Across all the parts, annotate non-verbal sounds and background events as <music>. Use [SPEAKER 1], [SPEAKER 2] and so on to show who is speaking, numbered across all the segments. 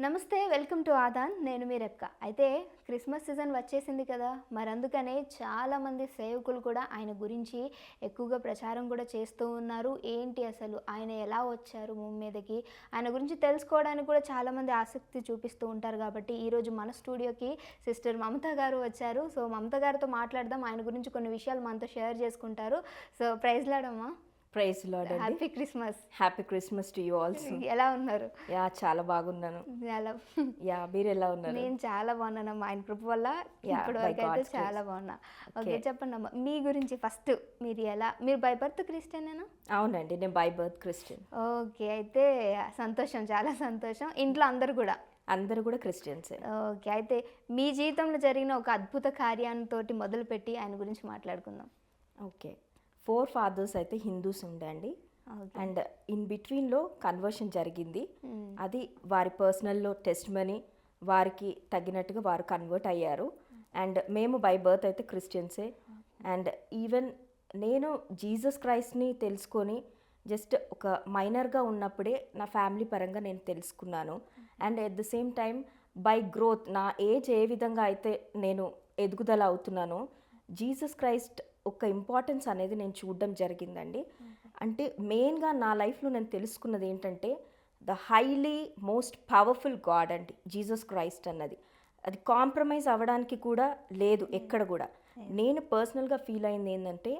[SPEAKER 1] నమస్తే welcome to Aadan. నేను మీ రెప్క. అయితే క్రిస్మస్ సీజన్ వచ్చేసింది కదా మరి అందుకనే చాలామంది సేవకులు కూడా ఆయన గురించి ఎక్కువగా ప్రచారం కూడా చేస్తూ ఉన్నారు. ఏంటి అసలు? ఆయన ఎలా వచ్చారు భూమి మీదకి? ఆయన గురించి తెలుసుకోవడానికి కూడా చాలామంది ఆసక్తి చూపిస్తూ ఉంటారు కాబట్టి ఈరోజు మన స్టూడియోకి సిస్టర్ మమత గారు వచ్చారు. సో మమత గారితో మాట్లాడదాం. ఆయన గురించి కొన్ని విషయాలు మనతో షేర్ చేసుకుంటారు. So ప్రైజ్లాడమ్మా.
[SPEAKER 2] Praise lord
[SPEAKER 1] happy Christmas
[SPEAKER 2] happy Christmas to you also
[SPEAKER 1] ఎలా ఉన్నారు?
[SPEAKER 2] యా చాలా బాగున్నాను.
[SPEAKER 1] ఎలా
[SPEAKER 2] యా మీరు ఎలా ఉన్నారు?
[SPEAKER 1] నేను చాలా బాగున్నానమ్మా ఆయన కృప వల్ల
[SPEAKER 2] by
[SPEAKER 1] వరకు అయితే చాలా బాగున్నా. ఓకే. చెప్పండి అమ్మా మీ గురించి ఫస్ట్ మీరు ఎలా మీరు బై బర్త్ క్రిస్టియనేనా?
[SPEAKER 2] అవునండి నేను బై బర్త్ క్రిస్టియన్.
[SPEAKER 1] ఓకే అయితే సంతోషం చాలా సంతోషం. ఇంట్లో అందరు కూడా?
[SPEAKER 2] అందరూ కూడా క్రిస్టియన్సే.
[SPEAKER 1] ఓకే అయితే మీ జీవితంలో జరిగిన ఒక అద్భుత కార్యాలతో మొదలుపెట్టి ఆయన గురించి మాట్లాడుకుందాం.
[SPEAKER 2] ఓకే. ఫోర్ ఫాదర్స్ అయితే హిందూస్ ఉండండి అండ్ ఇన్ బిట్వీన్లో కన్వర్షన్ జరిగింది. అది వారి పర్సనల్లో టెస్ట్ మనీ వారికి తగినట్టుగా వారు కన్వర్ట్ అయ్యారు. అండ్ మేము బై బర్త్ అయితే క్రిస్టియన్సే. అండ్ ఈవెన్ నేను జీసస్ క్రైస్ట్ని తెలుసుకొని జస్ట్ ఒక మైనర్గా ఉన్నప్పుడే నా ఫ్యామిలీ పరంగా నేను తెలుసుకున్నాను. And at the same time by growth నా ఏజ్ ఏ విధంగా అయితే నేను ఎదుగుదల అవుతున్నానో జీసస్ క్రైస్ట్ ఒక ఇంపార్టెన్స్ అనేది నేను చూడడం జరిగిందండి. అంటే మెయిన్గా నా లైఫ్లో నేను తెలుసుకున్నది ఏంటంటే the highly most powerful god అండి జీసస్ క్రైస్ట్ అన్నది. అది కాంప్రమైజ్ అవ్వడానికి కూడా లేదు ఎక్కడ కూడా. నేను పర్సనల్గా ఫీల్ అయింది ఏంటంటే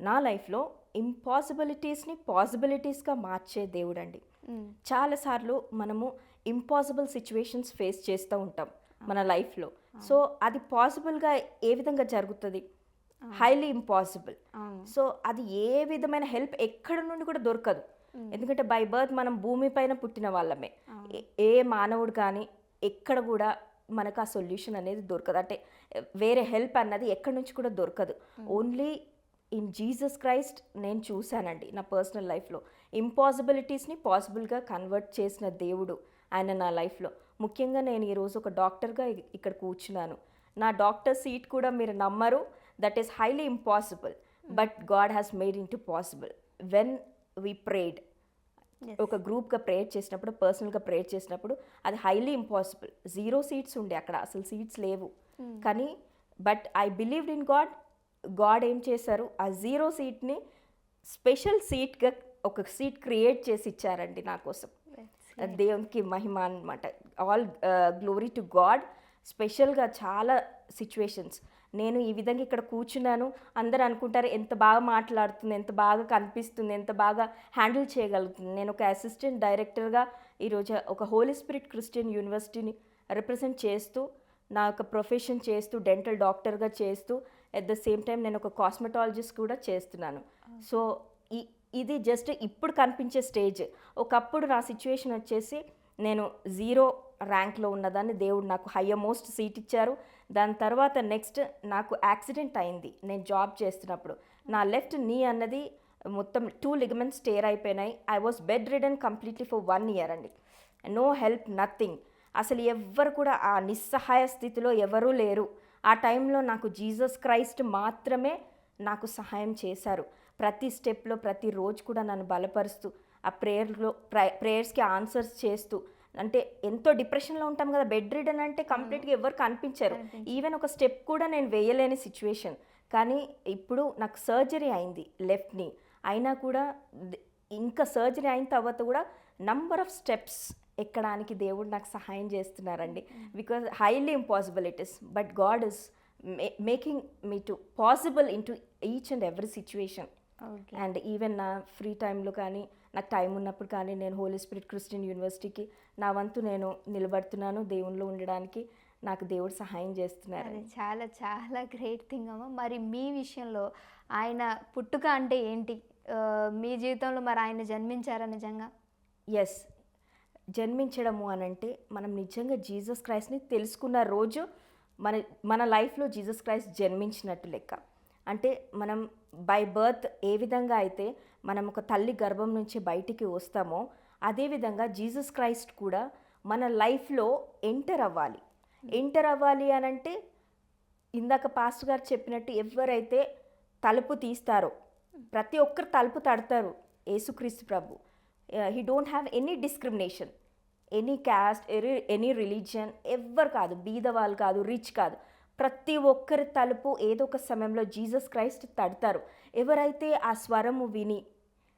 [SPEAKER 2] నా లైఫ్లో ఇంపాసిబిలిటీస్ని పాసిబిలిటీస్గా మార్చే దేవుడు అండి. చాలాసార్లు మనము ఇంపాసిబుల్ సిచ్యువేషన్స్ ఫేస్ చేస్తూ ఉంటాం మన లైఫ్లో. సో అది పాసిబుల్గా ఏ విధంగా జరుగుతుంది? హైలీ ఇంపాసిబుల్ సో అది ఏ విధమైన హెల్ప్ ఎక్కడ నుండి కూడా దొరకదు. ఎందుకంటే బై బర్త్ మనం భూమి పైన పుట్టిన వాళ్ళమే. ఏ- మానవుడు కానీ ఎక్కడ కూడా మనకు ఆ సొల్యూషన్ అనేది దొరకదు. అంటే వేరే హెల్ప్ అన్నది ఎక్కడి నుంచి కూడా దొరకదు. ఓన్లీ ఇన్ జీసస్ క్రైస్ట్ నేను చూశానండి నా పర్సనల్ లైఫ్లో ఇంపాసిబిలిటీస్ని పాసిబుల్గా కన్వర్ట్ చేసిన దేవుడు ఆయన నా లైఫ్లో ముఖ్యంగా నేను ఈరోజు ఒక డాక్టర్గా ఇక్కడ కూర్చున్నాను. నా డాక్టర్ సీట్ కూడా మీరు నమ్మరు. That is highly impossible but god has made into possible when we prayed. ఒక గ్రూప్గా ప్రేయర్ చేసినప్పుడు పర్సనల్గా ప్రేయర్ చేసినప్పుడు అది హైలీ ఇంపాసిబుల్ జీరో సీట్స్ ఉండే అక్కడ అసలు సీట్స్ లేవు. కానీ but I believed in god god ఏం చేశారు? ఆ జీరో సీట్ని స్పెషల్ సీట్గా ఒక సీట్ క్రియేట్ చేసి ఇచ్చారండి నా కోసం. దేవునికి మహిమ అనమాట ఆల్ గ్లోరీ టు గాడ్ స్పెషల్గా చాలా సిచ్యువేషన్స్. నేను ఈ విధంగా ఇక్కడ కూర్చున్నాను. అందరు అనుకుంటారు ఎంత బాగా మాట్లాడుతుంది ఎంత బాగా కనిపిస్తుంది ఎంత బాగా హ్యాండిల్ చేయగలుగుతుంది. నేను ఒక అసిస్టెంట్ డైరెక్టర్గా ఈరోజు ఒక హోలీ స్పిరిట్ క్రిస్టియన్ యూనివర్సిటీని రిప్రజెంట్ చేస్తూ నా యొక్క ప్రొఫెషన్ చేస్తూ డెంటల్ డాక్టర్గా చేస్తూ అట్ ద సేమ్ టైం నేను ఒక కాస్మెటాలజిస్ట్ కూడా చేస్తున్నాను. సో ఈ ఇది జస్ట్ ఇప్పుడు కనిపించే స్టేజ్. ఒకప్పుడు నా సిచ్యువేషన్ వచ్చేసి నేను జీరో ర్యాంక్లో ఉన్నదాన్ని దేవుడు నాకు హయ్యర్ మోస్ట్ సీట్ ఇచ్చారు. దాని తర్వాత నెక్స్ట్ నాకు యాక్సిడెంట్ అయింది. నేను జాబ్ చేస్తున్నప్పుడు. నా లెఫ్ట్ నీ అన్నది మొత్తం టూ లిగమెంట్స్ టేర్ అయిపోయినాయి. I was bedridden completely for one year అండి. No help nothing. అసలు ఎవ్వరు కూడా ఆ నిస్సహాయ స్థితిలో ఎవరూ లేరు. ఆ టైంలో నాకు జీసస్ క్రైస్ట్ మాత్రమే నాకు సహాయం చేశారు. ప్రతి స్టెప్లో ప్రతి రోజు కూడా నన్ను బలపరుస్తూ ఆ ప్రేయర్లో ప్రేయర్స్కి ఆన్సర్స్ చేస్తూ అంటే ఎంతో డిప్రెషన్లో ఉంటాం కదా బెడ్ రిడన్ అంటే కంప్లీట్గా ఎవరు కనిపించారు ఈవెన్ ఒక స్టెప్ కూడా నేను వేయలేని సిచ్యువేషన్. కానీ ఇప్పుడు నాకు సర్జరీ అయింది లెఫ్ట్ని అయినా కూడా ఇంకా సర్జరీ అయిన తర్వాత కూడా నంబర్ ఆఫ్ స్టెప్స్ ఎక్కడానికి దేవుడు నాకు సహాయం చేస్తున్నారండి. Because highly impossible it is. But God is making me to possible into each and every situation. And even నా ఫ్రీ టైంలో కానీ నాకు టైం ఉన్నప్పుడు కానీ నేను హోలీ స్పిరిట్ క్రిస్టియన్ యూనివర్సిటీకి నా వంతు నేను నిలబడుతున్నాను దేవునిలో ఉండడానికి నాకు దేవుడు సహాయం చేస్తున్నారు.
[SPEAKER 1] అది చాలా చాలా గ్రేట్ థింగ్ అమ్మ. మరి మీ విషయంలో ఆయన పుట్టుక అంటే ఏంటి? మీ జీవితంలో మరి ఆయన జన్మించారా నిజంగా?
[SPEAKER 2] ఎస్ జన్మించడము అని అంటే మనం నిజంగా జీసస్ క్రైస్ట్ని తెలుసుకున్న రోజు మన మన లైఫ్లో జీసస్ క్రైస్ట్ జన్మించినట్టు లెక్క. అంటే మనం బై బర్త్ ఏ విధంగా అయితే మనం ఒక తల్లి గర్భం నుంచి బయటికి వస్తామో అదేవిధంగా జీసస్ క్రైస్ట్ కూడా మన లైఫ్లో ఎంటర్ అవ్వాలి. ఎంటర్ అవ్వాలి అని అంటే ఇందాక పాస్టర్ గారు చెప్పినట్టు ఎవరైతే తలుపు తీస్తారో ప్రతి ఒక్కరు తలుపు తడతారు యేసుక్రీస్తు ప్రభు. He don't have any discrimination any caste any religion ఎవ్వరు కాదు బీద వాళ్ళు కాదు రిచ్ కాదు. ప్రతి ఒక్కరి తలుపు ఏదో ఒక సమయంలో జీసస్ క్రైస్ట్ తడతారు. ఎవరైతే ఆ స్వరము విని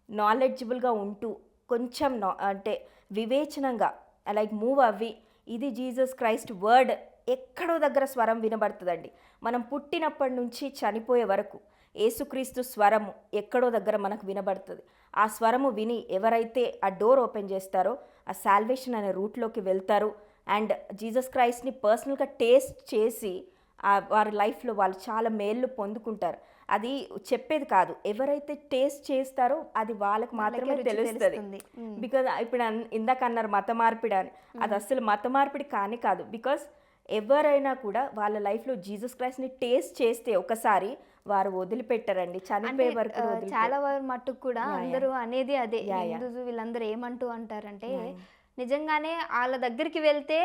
[SPEAKER 2] నాలెడ్జిబుల్గా ఉంటూ కొంచెం నా అంటే వివేచనంగా లైక్ మూవ్ అవ్వి ఇది జీసస్ క్రైస్ట్ వర్డ్ ఎక్కడో దగ్గర స్వరం వినబడుతుందండి. మనం పుట్టినప్పటి నుంచి చనిపోయే వరకు ఏసుక్రీస్తు స్వరము ఎక్కడో దగ్గర మనకు వినబడుతుంది. ఆ స్వరము విని ఎవరైతే ఆ డోర్ ఓపెన్ చేస్తారో ఆ సాల్వేషన్ అనే రూట్లోకి వెళ్తారు అండ్ జీసస్ క్రైస్ట్ని పర్సనల్గా టేస్ట్ చేసి వారి లైఫ్లో వాళ్ళు చాలా మేళ్ళు పొందుకుంటారు. అది చెప్పేది కాదు ఎవరైతే టేస్ట్ చేస్తారో అది వాళ్ళకి మాత్రమే తెలుస్తుంది. బికాజ్ ఇప్పుడు ఇందాక అన్నారు మత మార్పిడి అని అది అసలు మత మార్పిడి కాని కాదు బికాస్ ఎవరైనా కూడా వాళ్ళ లైఫ్లో జీసస్ క్రైస్ట్ని టేస్ట్ చేస్తే ఒకసారి వారు వదిలిపెట్టారండి చనిపోయే వరకు.
[SPEAKER 1] చాలా వారు మట్టుకు కూడా. అందరూ అనేది అదే వీళ్ళందరూ ఏమంటూ అంటారంటే. నిజంగానే వాళ్ళ దగ్గరికి వెళ్తే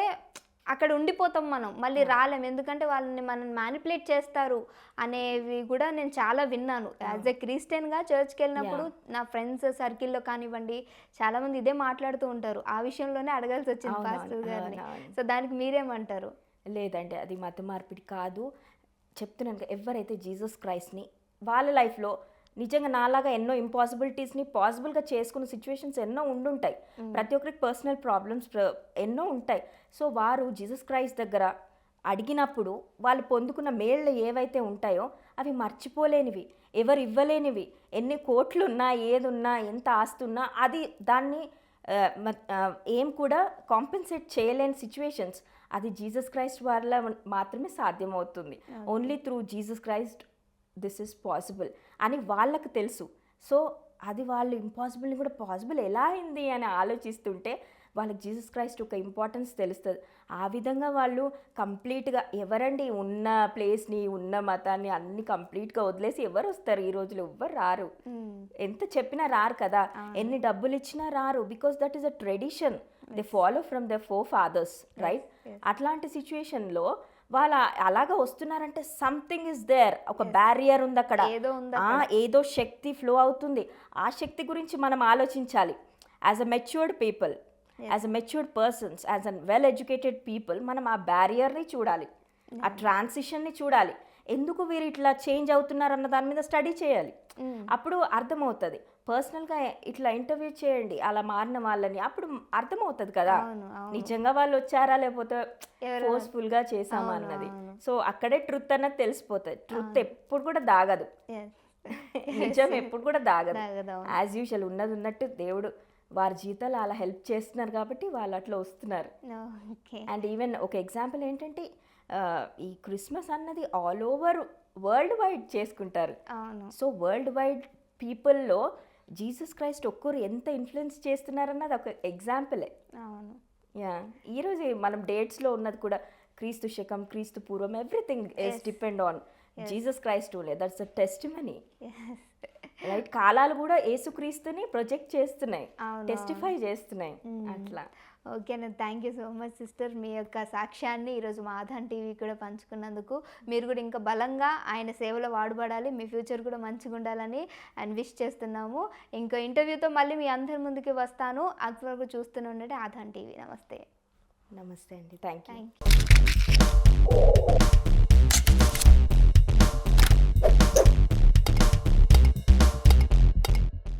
[SPEAKER 1] అక్కడ ఉండిపోతాం మనం మళ్ళీ రాలేం. ఎందుకంటే వాళ్ళని మనం మ్యానిపులేట్ చేస్తారు అనేవి కూడా నేను చాలా విన్నాను. యాజ్ ఎ క్రిస్టియన్గా చర్చ్కి వెళ్ళినప్పుడు నా ఫ్రెండ్స్ సర్కిల్లో కానివ్వండి చాలా మంది ఇదే మాట్లాడుతూ ఉంటారు. ఆ విషయంలోనే అడగాల్సి వచ్చింది పాస్టర్ గారిని. సో దానికి మీరేమంటారు?
[SPEAKER 2] లేదంటే అది మత మార్పిడి కాదు. చెప్తున్నాను ఎవరైతే జీసస్ క్రైస్ట్ని వాళ్ళ లైఫ్లో నిజంగా నాలాగా ఎన్నో ఇంపాసిబిలిటీస్ని పాసిబుల్గా చేసుకున్న సిచ్యువేషన్స్ ఎన్నో ఉండుంటాయి. ప్రతి ఒక్కరికి పర్సనల్ ప్రాబ్లమ్స్ ఎన్నో ఉంటాయి. సో వారు జీసస్ క్రైస్ట్ దగ్గర అడిగినప్పుడు వాళ్ళు పొందుకున్న మేళ్ళు ఏవైతే ఉంటాయో అవి మర్చిపోలేనివి ఎవరు ఇవ్వలేనివి ఎన్ని కోట్లు ఉన్నా ఏదున్నా ఎంత ఆస్తి ఉన్నా అది దాన్ని ఏం కూడా కాంపెన్సేట్ చేయలేని సిచ్యువేషన్స్ అది జీసస్ క్రైస్ట్ వల్ల మాత్రమే సాధ్యమవుతుంది. Only through Jesus Christ this is possible అని వాళ్ళకు తెలుసు. సో అది వాళ్ళు ఇంపాసిబుల్ని కూడా పాసిబుల్ ఎలా అయింది అని ఆలోచిస్తుంటే వాళ్ళకి జీసస్ క్రైస్ట్ ఒక ఇంపార్టెన్స్ తెలుస్తుంది. ఆ విధంగా వాళ్ళు కంప్లీట్గా ఎవరండి ఉన్న ప్లేస్ని ఉన్న మతాన్ని అన్ని కంప్లీట్గా వదిలేసి ఎవరు వస్తారు? ఈ రోజులు ఎవ్వరు రారు. ఎంత చెప్పినా రారు కదా. ఎన్ని డబ్బులు ఇచ్చినా రారు because that is a tradition they follow from the forefathers right అట్లాంటి సిచ్యువేషన్లో వాళ్ళ అలాగా వస్తున్నారంటే సంథింగ్ ఇస్ దేర్ ఒక బ్యారియర్ ఉంది అక్కడ
[SPEAKER 1] ఏదో
[SPEAKER 2] ఏదో శక్తి ఫ్లో అవుతుంది. ఆ శక్తి గురించి మనం ఆలోచించాలి. As a matured people as a matured persons as a well educated people మనం ఆ బ్యారియర్ని చూడాలి. ఆ ట్రాన్సిషన్ని చూడాలి. ఎందుకు వీరు ఇట్లా చేంజ్ అవుతున్నారు అన్న దాని మీద స్టడీ చేయాలి. అప్పుడు అర్థమవుతుంది. పర్సనల్గా ఇట్లా ఇంటర్వ్యూ చేయండి అలా మారిన వాళ్ళని. అప్పుడు అర్థమవుతుంది కదా. నిజంగా వాళ్ళు వచ్చారా లేకపోతే
[SPEAKER 1] ఎవరు-
[SPEAKER 2] ఫోర్స్ఫుల్గా చేసామా అన్నది. సో అక్కడే ట్రుత్ అన్నది తెలిసిపోతుంది. ట్రుత్ ఎప్పుడు కూడా దాగదు. <laughs> నిజం ఎప్పుడు కూడా దాగదు. యాజ్ యూజువల్ ఉన్నది ఉన్నట్టు దేవుడు వారి జీతాలు అలా హెల్ప్ చేస్తున్నారు కాబట్టి వాళ్ళు అట్లా వస్తున్నారు. అండ్ ఈవెన్ ఒక ఎగ్జాంపుల్ ఏంటంటే ఈ క్రిస్మస్ అన్నది ఆల్ ఓవర్ వరల్డ్ వైడ్ చేసుకుంటారు సో వరల్డ్ వైడ్ పీపుల్లో జీసస్ క్రైస్ట్ ఒక్కరు ఎంత ఇన్ఫ్లుయెన్స్ చేస్తున్నారన్నది ఒక ఎగ్జాంపులే.
[SPEAKER 1] అవును.
[SPEAKER 2] యా ఈరోజు మనం డేట్స్లో ఉన్నది కూడా క్రీస్తు శకం క్రీస్తు పూర్వం everything is depend on Jesus Christ only that's a testimony right కాలాలు కూడా యేసుక్రీస్తుని ప్రొజెక్ట్ చేస్తున్నాయి టెస్టిఫై చేస్తున్నాయి. అట్లా.
[SPEAKER 1] ఓకే నేను thank you so much sister మీ యొక్క సాక్ష్యాన్ని ఈరోజు మాధన్ టీవీ కూడా పంచుకున్నందుకు మీరు కూడా ఇంకా బలంగా ఆయన సేవలో వాడబడాలి మీ ఫ్యూచర్ కూడా మంచిగా ఉండాలని అండ్ విష్ చేస్తున్నాము. ఇంకో ఇంటర్వ్యూతో మళ్ళీ మీ అందరి ముందుకి వస్తాను. అంతవరకు చూస్తూనే ఉండండి. ఆధాన్ టీవీ నమస్తే.
[SPEAKER 2] నమస్తే అండి.
[SPEAKER 1] Thank you